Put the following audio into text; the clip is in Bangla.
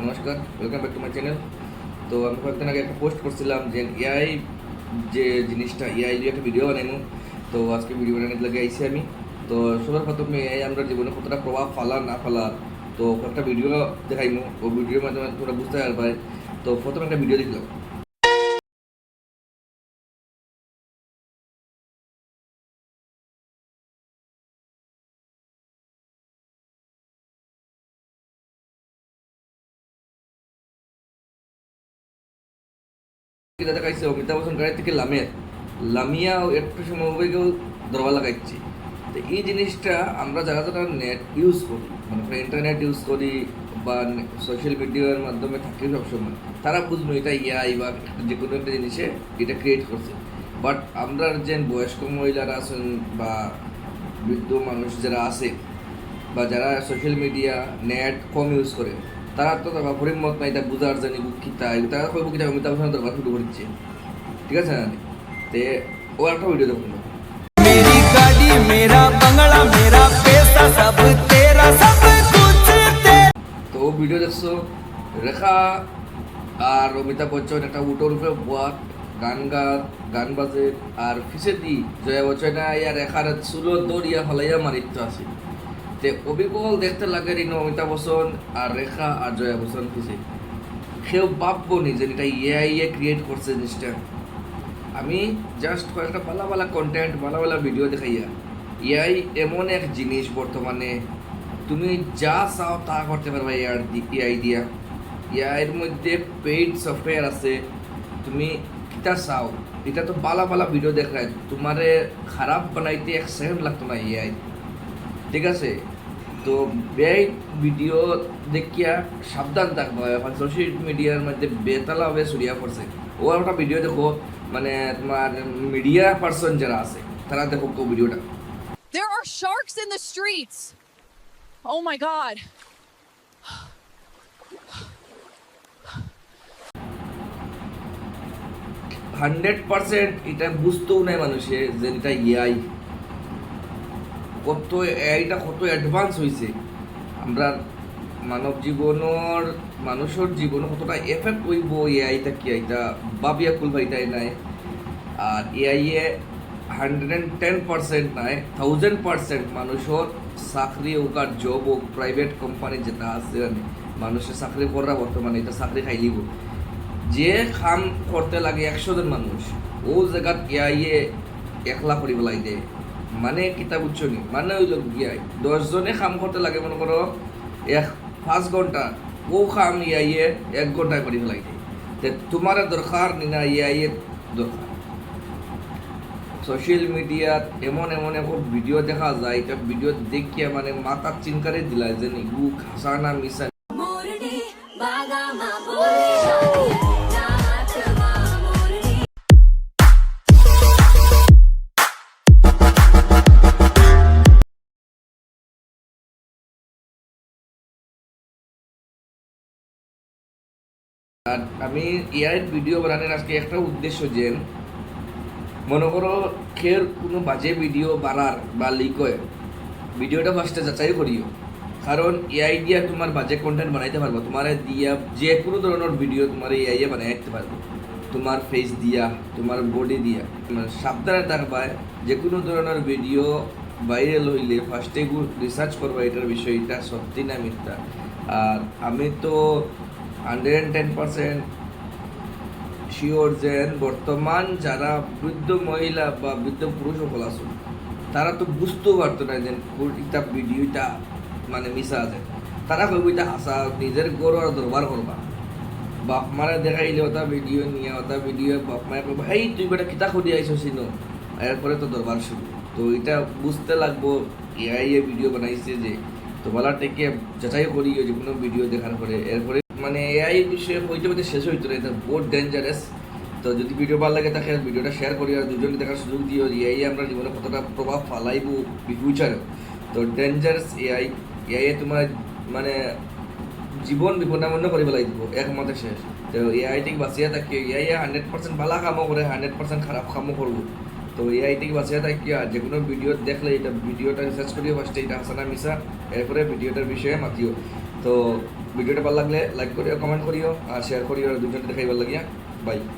নমস্কার welcome back to my channel তো আমি কয়েকদিন আগে একটা পোস্ট করছিলাম যে এআই যে জিনিসটা এআই দিয়ে একটা ভিডিও বানাইনো তো আজকে ভিডিও বানানোর লাগে আইসি আমি। তো সবার প্রথমে এআই আমরা জীবনে কতটা প্রভাব ফালা না ফালা তো একটা ভিডিও দেখাইমু। ও ভিডিওর মাধ্যমে তোমরা বুঝতে পারবে তো প্রথমে একটা ভিডিও দেখলাম। এটা দেখাইছে অমিতাভ বচ্চন গাড়ি থেকে লামিয়া। লামিয়া একটু সময় হয়ে গেও দরবা লাগাইছে। তো এই জিনিসটা আমরা যারা যারা নেট ইউজ করি মানে ইন্টারনেট ইউজ করি বা সোশ্যাল মিডিয়ার মাধ্যমে থাকি সবসময়, তারা বুঝব এটা ইয়াই বা যে কোনো একটা জিনিসে এটা ক্রিয়েট করছে। বাট আমরা যে বয়স্ক মহিলারা আছেন বা বৃদ্ধ মানুষ যারা আছে বা যারা সোশ্যাল মিডিয়া নেট কম ইউজ করে তারা তো তারা মত নাই তা বুঝার জানি কিতা তারা কইব কিতা আমি তার শুরু ঠিক আছে না? তে ও একটা ভিডিও মেরি গাড়ি মেরা বাংলা মেরা পেসা সব তেরা সব কুছ তো ভিডিও দেখছ? রেখা আর অমিতাভ বচ্চন একটা উটোর উপরে গান গাত গান বাজে আর ফিসে দি জয়া বচ্চন ইয়ার রেখার চুলো দৌড়িয়া হলাইয়া মারিত আছে তে অবিকল দেখতে লাগে রিনো, অমিতাভ বচ্চন আর রেখা আর জয়া বচ্চন ফিসে সেও ভাববো নি যে এটা ইয়ে ইয়ে ক্রিয়েট করছে জিনিসটা। আমি জাস্ট কয়েকটা ভালো ভালো কন্টেন্ট ভালো ভালো ভিডিও দেখাইয়া ইয়াই এমন এক জিনিস বর্তমানে, তুমি যা চাও তা করতে পারবা ইয়ার এআই দিয়া। ইয়ার মধ্যে পেইড সফটওয়্যার আছে, তুমি কিতা চাও? এটা তো বালা বালা ভিডিও দেখায়, তোমারে খারাপ বানাইতে এক সেকেন্ড লাগতো না এআই ঠিক আছে তো ব্যয় ভিডিও দেখিয়া সাবধান থাকব এখন সোশ্যাল মিডিয়ার মধ্যে বেতালাভাবে ছড়িয়া পড়ছে ও একটা ভিডিও দেখো মানে তোমার মিডিয়া পার্সন যারা আছে তারা দেখো তো ভিডিওটা There are sharks in the streets. Oh my god. Hundred percent এটা বুঝতেও নাই মানুষে যে এটা এআই কত এআইটা কত অ্যাডভান্স হয়েছে আমরা মানব জীবনের, মানুষের জীবনে কতটা এফেক্ট হইব এআইটা কি এটা? বাবিয়া কুল ভাইটাই নাই? আর এআই এ হান্ড্রেড অ্যান্ড টেন পার্সেন্ট নাই থাউজেন্ড পার্সেন্ট মানুষের চাকরি হোক আর জব হোক প্রাইভেট কোম্পানি যেটা আছে মানুষের চাকরি করা বর্তমানে এটা চাকরি খাইলিব যে কাম করতে লাগে একশো জন মানুষ, ও জায়গাত ইয়াইয়ে একলা করি পেলাই দে মানে কিতাব উচ্চনি। মানে হইল গিয়াই দশজনে কাম করতে লাগে, মনে করো, এক পাঁচ ঘণ্টা ও কাম ইয়াইয়ে এক ঘন্টায় করি পেলাই দে তে তোমার দরকার নিনা ইয়াইয়ে দরকার সোশ্যাল মিডিয়াত এমন এমন এখন ভিডিও দেখা যায় এটা ভিডিও দেখিয়া মানে মাথার চিনকারে দিলা যে ইগু খাসা না মিশা আর আমি এআই ভিডিও বানানোর আজকে একটা উদ্দেশ্য যে, মনে করো খের কোনো বাজে ভিডিও বানার বা লিক ভিডিওটা ফার্স্টে যাচাই করিও। কারণ এআই দিয়া তোমার বাজে কন্টেন্ট বানাইতে পারব, তোমার দিয়া যে কোনো ধরনের ভিডিও তোমার এআই এ বানাই রাখতে পারব। তোমার ফেস দিয়া, তোমার বডি দিয়া মানে সাবধানে থাকবা যে কোনো ধরনের ভিডিও ভাইরাল হইলে ফার্স্টে রিসার্চ করবা এটার বিষয় এটা সত্যি না মিথ্যা। আর আমি তো হান্ড্রেড টেন পার্সেন্ট শিওর যেন বর্তমান যারা বৃদ্ধ মহিলা বা বৃদ্ধ পুরুষ সকল আসুন তারা তো বুঝতেও পারতো না যে এটা ভিডিওটা মানে মিশা আছে। তারা কইব এটা হাসা নিজের গরু আর দরবার করবা। বাপ মারে দেখাইলে ওটা ভিডিও, নিয়ে ওটা ভিডিও, বাপ মায়ে কইব এই তুই বেটা কিতা খুঁড়ি আইসো চিনো? এরপরে তো দরবার শুরু। তো এটা বুঝতে লাগবো এআই ভিডিও বানাইছে যে তো বলার থেকে যাচাই করিও যে কোনো ভিডিও দেখার পরে। এরপরে মানে এআই বিষয়ে হইতে হইতে শেষ হইতো না, এটা বহুত ডেঞ্জারাস তো যদি ভিডিও ভালো লাগে তাকে ভিডিওটা শেয়ার করি আর দুজনকে দেখার সুযোগ দিও এআই আমরা জীবনে কতটা প্রভাব ফালাইব ফিউচারে তো ডেঞ্জারাস এআই এআই তোমার মানে জীবন বিপদাপন্ন করে পেলাই দিব একমতে শেষ। তো এআই ঠিক বাঁচিয়ে থাকে এআই হান্ড্রেড পার্সেন্ট ভালো কামও করে হান্ড্রেড পার্সেন্ট খারাপ কামও করব। তো এআই থেকে বাঁচিয়ে থাকিয়া যে কোনো ভিডিও দেখলে এটা ভিডিওটা রিসার্চ করিও ফার্স্টে এটা হাসানা মিশা এরপরে ভিডিওটার বিষয়ে মাতিও। তো ভিডিওটা ভালো লাগলে লাইক করিও কমেন্ট করিও, আর শেয়ার করিও দুজনে দেখাই দেখাইবার লাগিয়া। বাই